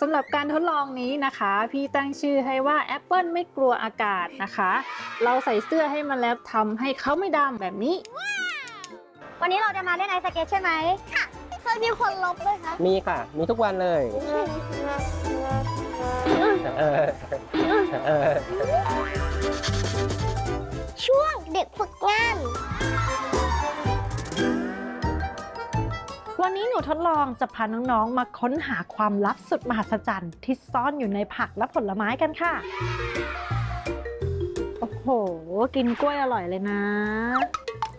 สำหรับการทดลองนี้นะคะ พี่ตั้งชื่อให้ว่าแอปเปิลไม่กลัวอากาศนะคะ เราใส่เสื้อให้มันแล้วทำให้เขาไม่ดำแบบนี้ วันนี้เราจะมาเล่นไอสเก็ตใช่ไหมค่ะเคยมีคนลบด้วยคะมีค่ะ มีทุกวันเลยเออเออช่วงเด็กฝึกงาน นนี้หนูทดลองจะพาน้องๆ มาค้นหาความลับสุดมหัศจรรย์ที่ซ่อนอยู่ในผักและผลไม้กันค่ะ โอ้โห กินกล้วยอร่อยเลยนะ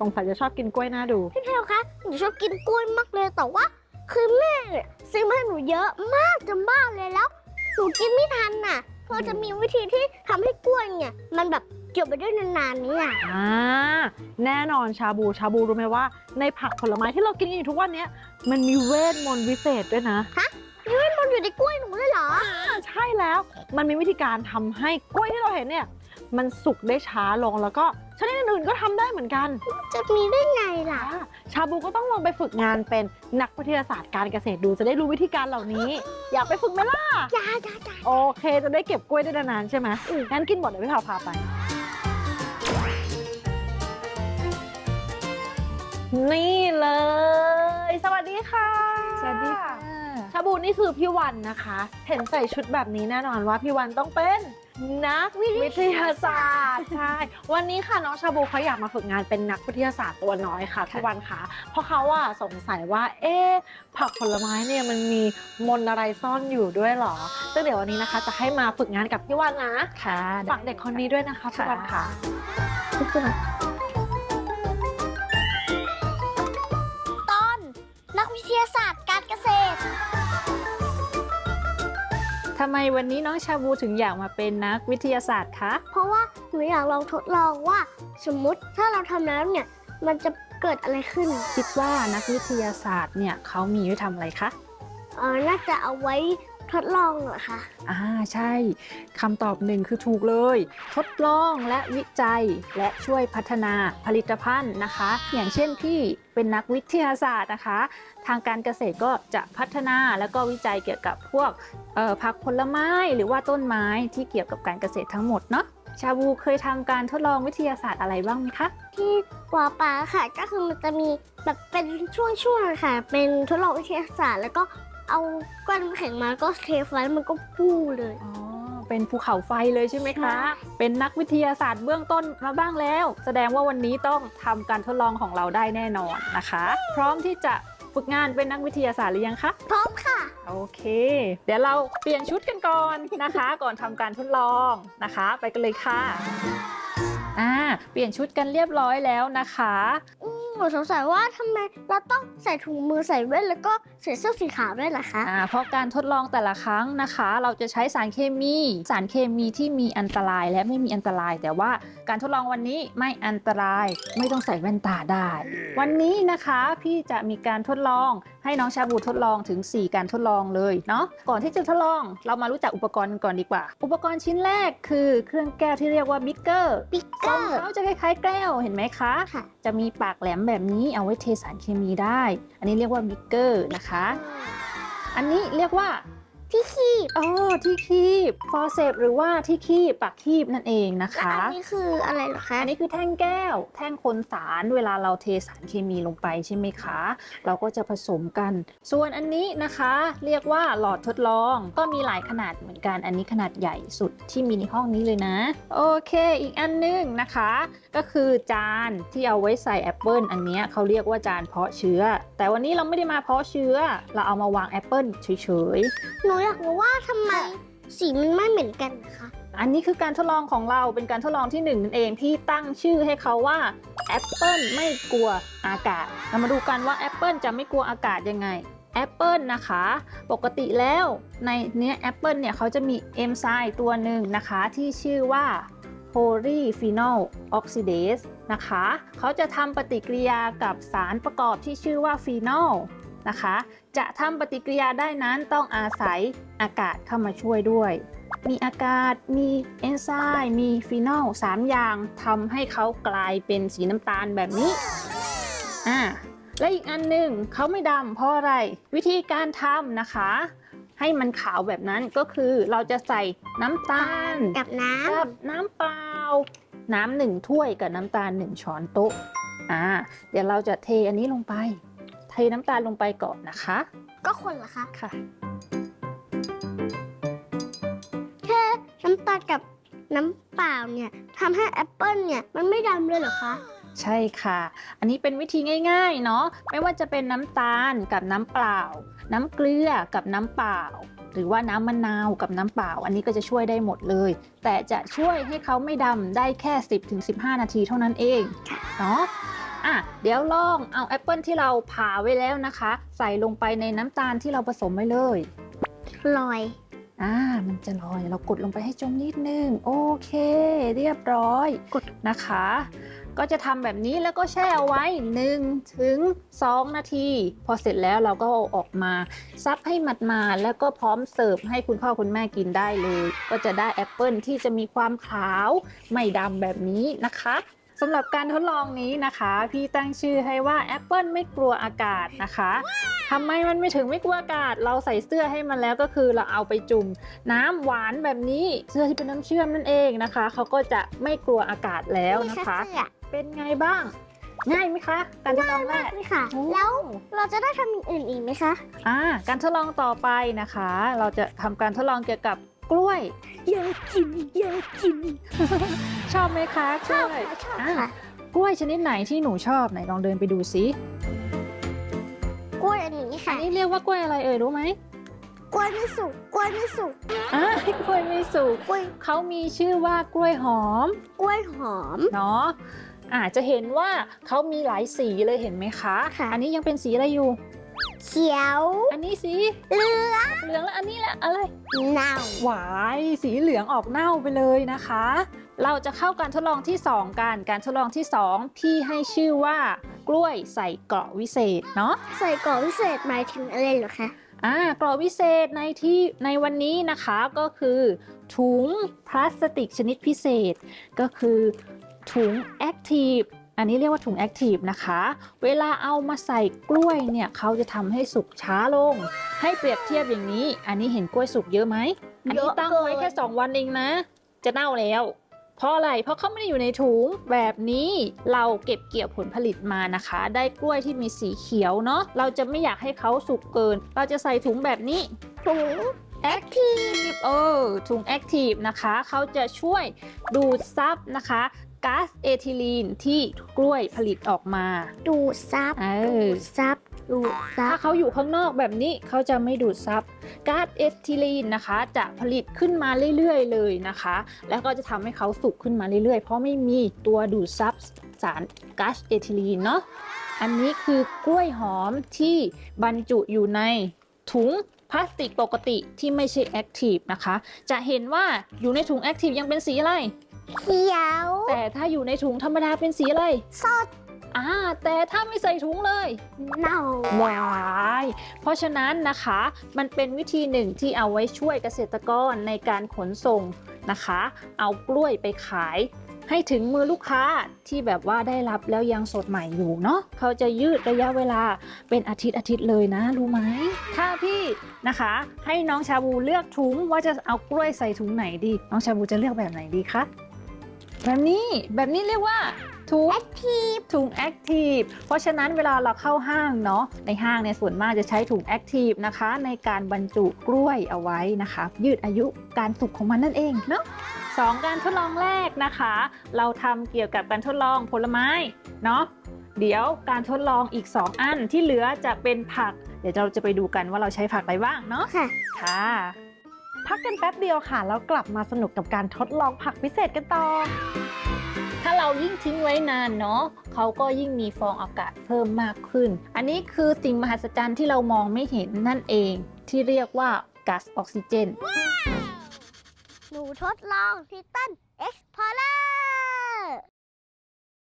สงสัยจะชอบกินกล้วยน่าดู พี่เทลคะ หนูชอบกินกล้วยมากเลยแต่ว่า คือแม่เนี่ยซื้อมาให้หนูเยอะมากจนบ้าเลยแล้ว หนูกินไม่ทันน่ะเพอจะมีวิธีที่ทำให้กล้วยเนี่ย มันแบบ เก็บไปได้นานๆเนี่ยอ่าแน่นอนชาบูชาบูรู้ไหมว่า ในผักผลไม้ที่เรากินกันอยู่ทุกวันเนี้ยมันมีเวทมนต์วิเศษด้วยนะมันอยู่ในกล้วยหนูเลยเหรออ่าใช่แล้วมันมีวิธีการทำให้กล้วยที่เราเห็นเนี่ย มันสุกได้ช้าลงแล้วก็ชนิดอื่นๆก็ทำได้เหมือนกัน จะมีได้ไงล่ะ อ่าชาบูก็ต้องลองไปฝึกงานเป็นนักวิทยาศาสตร์การเกษตรดูจะได้รู้วิธีการเหล่านี้ อยากไปฝึกไหมล่ะ ยาจ้าจ้าโอเค จะได้เก็บกล้วยได้นานๆใช่ไหมงั้นกินหมดเดี๋ยวพี่พาพาไป นี่เลย สวัสดีค่ะ สวัสดีค่ะชาบูนี่คือพี่วันนะคะ เห็นใส่ชุดแบบนี้แน่นอนว่าพี่วันต้องเป็นนักวิทยาศาสตร์ใช่ วันนี้ค่ะน้องชาบูเขาอยากมาฝึกงานเป็นนักวิทยาศาสตร์ตัวน้อยค่ะพี่วันค่ะ เพราะเขาอะสงสัยว่า เอ๊ะผักผลไม้เนี่ยมันมีมนต์อะไรซ่อนอยู่ด้วยเหรอ ซึ่งเดี๋ยววันนี้นะคะจะให้มาฝึกงานกับพี่วันนะค่ะฝากเด็กคนนี้ด้วยนะคะพี่วันค่ะ ทำไมวันนี้น้องชาบูถึงอยากมาเป็นนักวิทยาศาสตร์คะ เพราะว่าหนูอยากลองทดลองว่าสมมุติถ้าเราทำแล้วเนี่ย มันจะเกิดอะไรขึ้น คิดว่านักวิทยาศาสตร์เนี่ยเขามีไว้ทำอะไรคะ เออน่าจะเอาไว้ ทดลองเหรอคะ อ่าใช่คำตอบหนึ่งคือถูกเลย ทดลองและวิจัยและช่วยพัฒนาผลิตภัณฑ์นะคะ อย่างเช่นพี่เป็นนักวิทยาศาสตร์นะคะ ทางการเกษตรก็จะพัฒนาแล้วก็วิจัยเกี่ยวกับพวกเอ่อผักผลไม้หรือว่าต้นไม้ที่เกี่ยวกับการเกษตรทั้งหมดเนาะชาบูเคยทำการทดลองวิทยาศาสตร์อะไรบ้างไหมคะ ที่ปอปลาค่ะก็คือมันจะมีแบบเป็นช่วงๆค่ะ เป็นทดลองวิทยาศาสตร์ แล้วก็ เอาก้อนน้ำแข็งมาก็เทไฟแล้วมันก็พูเลย อ๋อ เป็นภูเขาไฟเลยใช่ไหมคะใช่เป็นนักวิทยาศาสตร์เบื้องต้นมาบ้างแล้ว แสดงว่าวันนี้ต้องทำการทดลองของเราได้แน่นอนนะคะ พร้อมที่จะฝึกงานเป็นนักวิทยาศาสตร์หรือยังคะ พร้อมค่ะ โอเค เดี๋ยวเราเปลี่ยนชุดกันก่อนนะคะ ก่อนทำการทดลองนะคะ ไปกันเลยค่ะ อ่า เปลี่ยนชุดกันเรียบร้อยแล้วนะคะห นูสงสัยว่าทำไมเราต้องใส่ถุงมือใส่แว่นแล้วก็ใส่เสื้อสีขาวด้วยล่ะคะ อ่าเพราะการทดลองแต่ละครั้งนะคะ เราจะใช้สารเคมี สารเคมีที่มีอันตรายและไม่มีอันตราย แต่ว่าการทดลองวันนี้ไม่อันตราย ไม่ต้องใส่แว่นตาได้ วันนี้นะคะพี่จะมีการทดลองให้น้องชาบูทดลองถึง 4 การทดลองเลยเนาะก่อนที่จะทดลองเรามารู้จักอุปกรณ์กันก่อนดีกว่า อุปกรณ์ชิ้นแรกคือเครื่องแก้วที่เรียกว่าบิ๊กเกอร์บิ๊กเกทรองร์เขาจะคล้ายๆแก้วเห็นไหมคะค่ะ จะมีปากแหลมแบบนี้เอาไว้เทสารเคมีได้ อันนี้เรียกว่าบิ๊กเกอร์นะคะ อันนี้เรียกว่า ที่คีบอ๋อที่คีบฟอเซปหรือว่าที่คีบปากคีบนั่นเองนะและคะ อันนี้คืออะไรเหรอคะอันนี้คือแท่งแก้ว แท่งคนสารเวลาเราเทสารเคมีลงไปใช่ไหมคะ เราก็จะผสมกัน ส่วนอันนี้นะคะ เรียกว่าหลอดทดลองก็มีหลายขนาดเหมือนกัน อันนี้ขนาดใหญ่สุดที่มีในห้องนี้เลยนะ โอเค อีกอันหนึงนะคะ ก็คือจานที่เอาไว้ใส่แอปเปิลอันเนี้ยเขาเรียกว่าจานเพาะเชื้อ แต่วันนี้เราไม่ได้มาเพาะเชื้อ เราเอามาวางแอปเปิลเฉยๆ หนูอยากรู้ว่าทำไมสีมันไม่เหมือนกันนะคะ อันนี้คือการทดลองของเราเป็นการทดลองที่หนึ่งนั่นเองที่ตั้งชื่อให้เขาว่าแอปเปิลไม่กลัวอากาศเรามาดูกันว่าแอปเปิลจะไม่กลัวอากาศยังไงแอปเปิลนะคะ ปกติแล้วในเนี้ยแอปเปิลเนี่ยเขาจะมีเอนไซม์ตัวหนึ่งนะคะที่ชื่อว่าโพลีฟีนอลออกซิเดสนะคะ เขาจะทำปฏิกิริยากับสารประกอบที่ชื่อว่าฟีนอล นะคะ จะทำปฏิกิริยาได้นั้นต้องอาศัยอากาศเข้ามาช่วยด้วย มีอากาศ มีเอนไซม์ มีฟีนอลสามอย่างทำให้เขากลายเป็นสีน้ำตาลแบบนี้ อ่า และอีกอันหนึ่งเขาไม่ดำเพราะอะไร วิธีการทำนะคะ ให้มันขาวแบบนั้นก็คือเราจะใส่น้ำตาลกับน้กับน้ำเปล่า น้ำหนึ่งถ้วยกับน้ำตาลหนึ่งช้อนโต๊ะ อ่า เดี๋ยวเราจะเทอันนี้ลงไปเท น้ำตาลลงไปก่อนนะคะำก็คนเหรอคะค่ะ แค่น้ำตาลกับน้ำเปล่าเนี่ยทำให้แอปเปิ้ลเนี่ยมันไม่ดำเลยเหรอคะ ใช่ค่ะ อันนี้เป็นวิธีง่ายๆเนาะไม่ว่าจะเป็นน้ำตาลกับน้ำเปล่า น้ำเกลือกับน้ำเปล่า หรือว่าน้ำมะนาวกับน้ำเปล่า อันนี้ก็จะช่วยได้หมดเลย แต่จะช่วยให้เขาไม่ดำได้แค่ 10-15 นาทีเท่านั้นเองเนาะ อะเดี๋ยวลองเอาแอปเปิลที่เราผ่าไว้แล้วนะคะ ใส่ลงไปในน้ำตาลที่เราผสมไว้เลยลอยอ่ามันจะลอยเรากดลงไปให้จมนิดนึงโอเค เรียบร้อยกดนะคะ ก็จะทำแบบนี้แล้วก็แช่เอาไว้1ถึง2นาที พอเสร็จแล้วเราก็เอาออกมาซับให้หมาดๆแล้วก็พร้อมเสิร์ฟให้คุณพ่อคุณแม่กินได้เลย ก็จะได้แอปเปิลที่จะมีความขาวไม่ดำแบบนี้นะคะ สำหรับการทดลองนี้นะคะ พี่ตั้งชื่อให้ว่าแอปเปิลไม่กลัวอากาศนะคะทำไมมันไม่ถึงไม่กลัวอากาศ เราใส่เสื้อให้มันแล้วก็คือเราเอาไปจุ่มน้ำหวานแบบนี้เสื้อที่เป็นน้ำเชื่อมนั่นเองนะคะเขาก็จะไม่กลัวอากาศแล้วนี่นะค่ะคะเสื้อเป็นไงบ้าง ง่ายไหมคะ การทดลองแรกนี่ค่ะโอ้แล้วเราจะได้ทำอย่างอื่นอีกไหมคะอ่าการทดลองต่อไปนะคะ เราจะทำการทดลองเกี่ยวกับ กล้วยอยากกินอยากกิน ชอบไหมคะกชอบล้วยค่ะชอบอ่าค่ะกล้วยชนิดไหนที่หนูชอบไหนลองเดินไปดูสิกล้วยอันนี้อัค่ะนนี้เรียกว่ากล้วยอะไรเอ่ยรู้ไหมกล้วยไม่สุกกล้วยไม่สุกอ่ากล้วยไม่สุกกล้วยเขามีชื่อว่ากล้วยหอม กล้วยหอม เนาะอาจจะเห็นว่าเขามีหลายสีเลยเห็นไหมคะ ค่ะ อันนี้ยังเป็นสีอะไรอยู่ เขียวอันนี้สีเหลืองเหลืองแล้วอันนี้แหละอะไรเน่าหวายสีเหลืองออกเน่าไปเลยนะคะ เราจะเข้าการทดลองที่ 2 กัน การทดลองที่ 2 พี่ให้ชื่อว่ากล้วยใส่เกราะวิเศษเนาะใส่กล่องพิเศษหมายถึงอะไรเหรอคะอ่ากรอบวิเศษในที่ในวันนี้นะคะก็คือ ถุงพลาสติกชนิดพิเศษ ก็คือถุงแอคทีฟอันนี้เรียกว่าถุงแอคทีฟนะคะ เวลาเอามาใส่กล้วยเนี่ยเขาจะทำให้สุกช้าลง ให้เปรียบเทียบอย่างนี้ อันนี้เห็นกล้วยสุกเยอะไหมอันนี้ตั้งไว้แค่ 2 วันเองนะ จะเน่าแล้ว เพราะอะไร เพราะเขาไม่ได้อยู่ในถุงแบบนี้เราเก็บเกี่ยวผลผลิตมานะคะ ได้กล้วยที่มีสีเขียวเนาะเราจะไม่อยากให้เขาสุกเกิน เราจะใส่ถุงแบบนี้ถุงแอคทีฟเออถุงแอคทีฟนะคะ เขาจะช่วยดูดซับนะคะ ก๊าซเอทิลีนที่กล้วยผลิตออกมา ดูดซับเอดูอดซับดูดซัถ้าบเขาอยู่ข้างนอกแบบนี้เขาจะไม่ดูดซับก๊าซเอทิลีนนะคะ จะผลิตขึ้นมาเรื่อยๆเลยนะคะ แล้วก็จะทำให้เขาสุกขึ้นมาเรื่อยๆ เพราะไม่มีตัวดูดซับสารก๊าซเอทิลีนเนาะอันนี้คือกล้วยหอมที่บรรจุอยู่ในถุงพลาสติกปกติที่ไม่ใช่แอคทีฟนะคะ จะเห็นว่าอยู่ในถุงแอคทีฟยังเป็นสีอะไร เขียว แต่ถ้าอยู่ในถุงธรรมดาเป็นสีอะไร สด อ่า แต่ถ้าไม่ใส่ถุงเลย เน่า วาย เพราะฉะนั้นนะคะ มันเป็นวิธีหนึ่งที่เอาไว้ช่วยเกษตรกรในการขนส่งนะคะ เอากล้วยไปขาย ให้ถึงมือลูกค้าที่แบบว่าได้รับแล้วยังสดใหม่อยู่เนาะเขาจะยืดระยะเวลาเป็นอาทิตย์อาทิตย์เลยนะ รู้ไหมถ้าพี่นะคะ ให้น้องชาบูเลือกถุงว่าจะเอากล้วยใส่ถุงไหนดี น้องชาบูจะเลือกแบบไหนดีคะ แบบนี้แบบนี้เรียกว่าถุงแอคทีฟถุงแอคทีฟเพราะฉะนั้นเวลาเราเข้าห้างเนาะในห้างเนี่ยส่วนมากจะใช้ถุงแอคทีฟนะคะ ในการบรรจุกล้วยเอาไว้นะคะ ยืดอายุการสุกของมันนั่นเองเนาะสองการทดลองแรกนะคะ เราทำเกี่ยวกับการทดลองผลไม้เนาะเดี๋ยวการทดลองอีก 2 อันที่เหลือจะเป็นผัก เดี๋ยวเราจะไปดูกันว่าเราใช้ผักอะไรบ้างเนาะค่ะค่ะ พักกันแป๊บเดียวค่ะ แล้วกลับมาสนุกกับการทดลองผักพิเศษกันต่อ ถ้าเรายิ่งทิ้งไว้นานเนาะเขาก็ยิ่งมีฟองอากาศเพิ่มมากขึ้น อันนี้คือสิ่งมหัศจรรย์ที่เรามองไม่เห็นนั่นเอง ที่เรียกว่าก๊าซออกซิเจน หนูทดลองทิตันเอ็กซ์พอร์